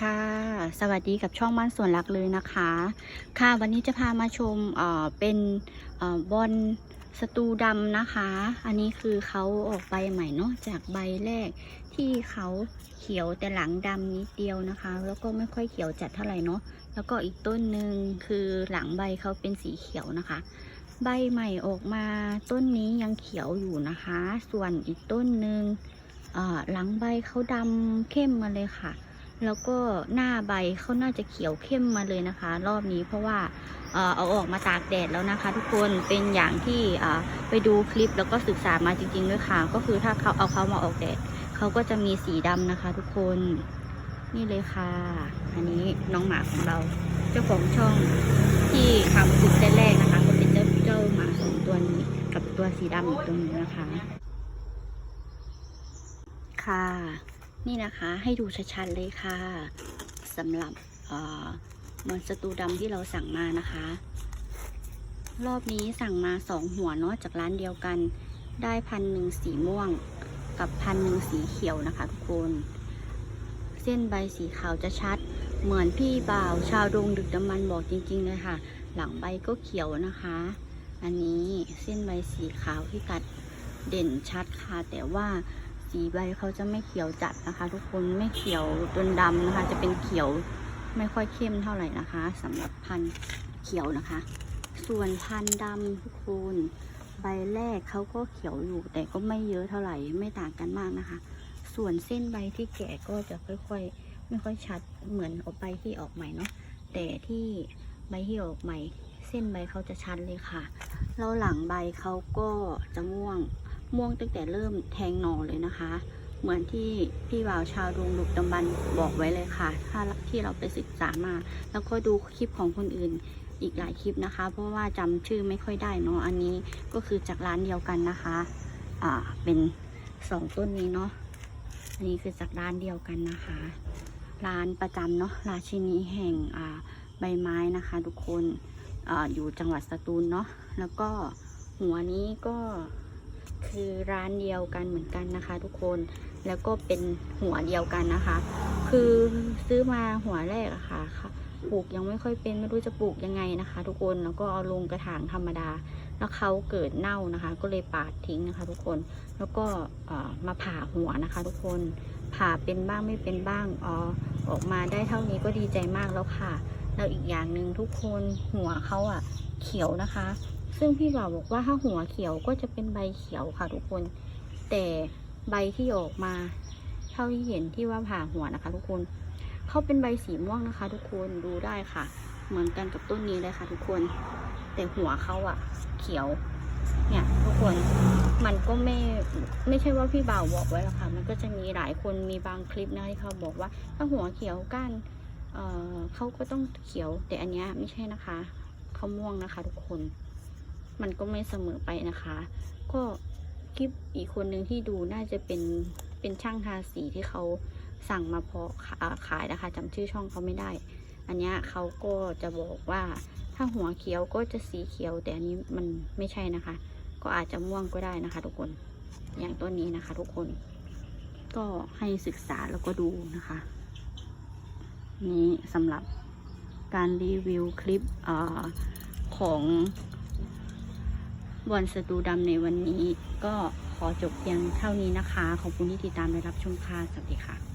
ค่ะสวัสดีกับช่องบ้านสวนรักเลยนะคะ ค่ะวันนี้จะพามาชมเอ่อเป็นเอ่อบอลสตูดำนะคะ อันนี้คือเขาออกใบใหม่เนาะจากใบแรกที่เขาเขียวแต่หลังดำนิดเดียวนะคะ แล้วก็ไม่ค่อยเขียวจัดเท่าไหร่เนาะแล้วก็อีกต้นหนึ่งคือหลังใบเขาเป็นสีเขียวนะคะ ใบใหม่ออกมาต้นนี้ยังเขียวอยู่นะคะ ส่วนอีกต้นหนึ่งหลังใบเขาดำเข้มมาเลยค่ะ แล้วก็หน้าใบเขาน่าจะเขียวเข้มมาเลยนะคะ รอบนี้เพราะว่าเอาออกมาตากแดดแล้วนะคะ ทุกคนเป็นอย่างที่ไปดูคลิปแล้วก็ศึกษามาจริงๆด้วยค่ะ ก็คือถ้าเขาเอาเขามาออกแดดเขาก็จะมีสีดำนะคะ ทุกคนนี่เลยค่ะ อันนี้น้องหมาของเรา เจ้าของช่องที่ทำคลิปแรกๆนะคะ ก็เป็นเจ้าเจ้าหมาสองตัวนี้กับตัวสีดำอีกตัวนึงนะคะ ค่ะ นี่นะคะให้ดูชัดๆเลยค่ะสำหรับออมอนสตูดำที่เราสั่งมานะคะ รอบนี้สั่งมาสองหัวเนาะจากร้านเดียวกัน ได้พันหนึ่งสีม่วง กับพันหนึ่งสีเขียวนะคะทุกคน เส้นใบสีขาวจะชัด เหมือนพี่บ่าว ชาวดงดึกดำมันบอกจริงๆเลยค่ะ หลังใบก็เขียวนะคะ อันนี้เส้นใบสีขาวที่กัดเด่นชัดค่ะแต่ว่า สีใบเขาจะไม่เขียวจัดนะคะ ทุกคนไม่เขียวจนดำนะคะ จะเป็นเขียวไม่ค่อยเข้มเท่าไหร่นะคะสำหรับพันธุ์เขียวนะคะ ส่วนพันธุ์ดำทุกคนใบแรกเขาก็เขียวอยู่แต่ก็ไม่เยอะเท่าไหร่ไม่ต่างกันมากนะคะ ส่วนเส้นใบที่แก่ก็จะค่อยๆ ไม่ค่อยชัดเหมือนออกใบที่ออกใหม่เนาะแต่ที่ใบที่ออกใหม่ เส้นใบเขาจะชัดเลยค่ะแล้วหลังใบเขาก็จะม่วง ม่วงตั้งแต่เริ่มแทงหน่อเลยนะคะ เหมือนที่พี่บ่าวชาวดวงลุกดำบันบอกไว้เลยค่ะ ถ้าที่เราไปศึกษามา แล้วก็ดูคลิปของคนอื่นอีกหลายคลิปนะคะ เพราะว่าจำชื่อไม่ค่อยได้เนาะอันนี้ก็คือจากร้านเดียวกันนะคะ อ่าเป็นสองต้นนี้เนาะอันนี้คือจากร้านเดียวกันนะคะ ร้านประจำเนาะราชินีแห่งอ่าใบไม้นะคะ ทุกคนอาอยู่จังหวัดสตูลเนาะแล้วก็หัวนี้ก็ คือร้านเดียวกันเหมือนกันนะคะ ทุกคนแล้วก็เป็นหัวเดียวกันนะคะ คือซื้อมาหัวแรกอะค่ะค่ะปลูกยังไม่ค่อยเป็นไม่รู้จะปลูกยังไงนะคะ ทุกคนแล้วก็เอาลงกระถางธรรมดา แล้วเขาเกิดเน่านะคะ ก็เลยปาดทิ้งนะคะ ทุกคนแล้วก็มาผ่าหัวนะคะ ทุกคนผ่าเป็นบ้างไม่เป็นบ้างอ๋อออกมาได้เท่านี้ก็ดีใจมากแล้วค่ะแล้วอีกอย่างหนึ่งทุกคนหัวเขาอะเขียวนะคะ ซึ่งพี่บ่าวบอกว่าถ้าหัวเขียวก็จะเป็นใบเขียวค่ะทุกคน แต่ใบที่ออกมาเท่าที่เห็นที่ว่าผ่าหัวนะคะ ทุกคนเขาเป็นใบสีม่วงนะคะ ทุกคนดูได้ค่ะ เหมือนกันกับต้นนี้เลยค่ะ ทุกคน แต่หัวเขาอะเขียว เนี่ยทุกคนมันก็ไม่ไม่ใช่ว่าพี่บ่าวบอกไว้หรอกค่ะ มันก็จะมีหลายคนมีบางคลิปนะที่เขาบอกว่า ถ้าหัวเขียวก้านเอ่อเขาก็ต้องเขียว แต่อันนี้ไม่ใช่นะคะเขาม่วงนะคะ ทุกคน มันก็ไม่เสมอไปนะคะ ก็คลิปอีกคนหนึ่งที่ดูน่าจะเป็นเป็นช่างทาสีที่เขาสั่งมาเพาะขายนะคะจำชื่อช่องเขาไม่ได้ อันเนี้ยเขาก็จะบอกว่าถ้าหัวเขียวก็จะสีเขียว แต่อันนี้มันไม่ใช่นะคะ ก็อาจจะม่วงก็ได้นะคะ ทุกคนอย่างต้นนี้นะคะ ทุกคนก็ให้ศึกษาแล้วก็ดูนะคะ นี้สำหรับการรีวิวคลิปอของ บอลสตูดำในวันนี้ก็ขอจบเพียงเท่านี้นะคะ ขอบคุณที่ติดตามและรับชมค่ะ สวัสดีค่ะ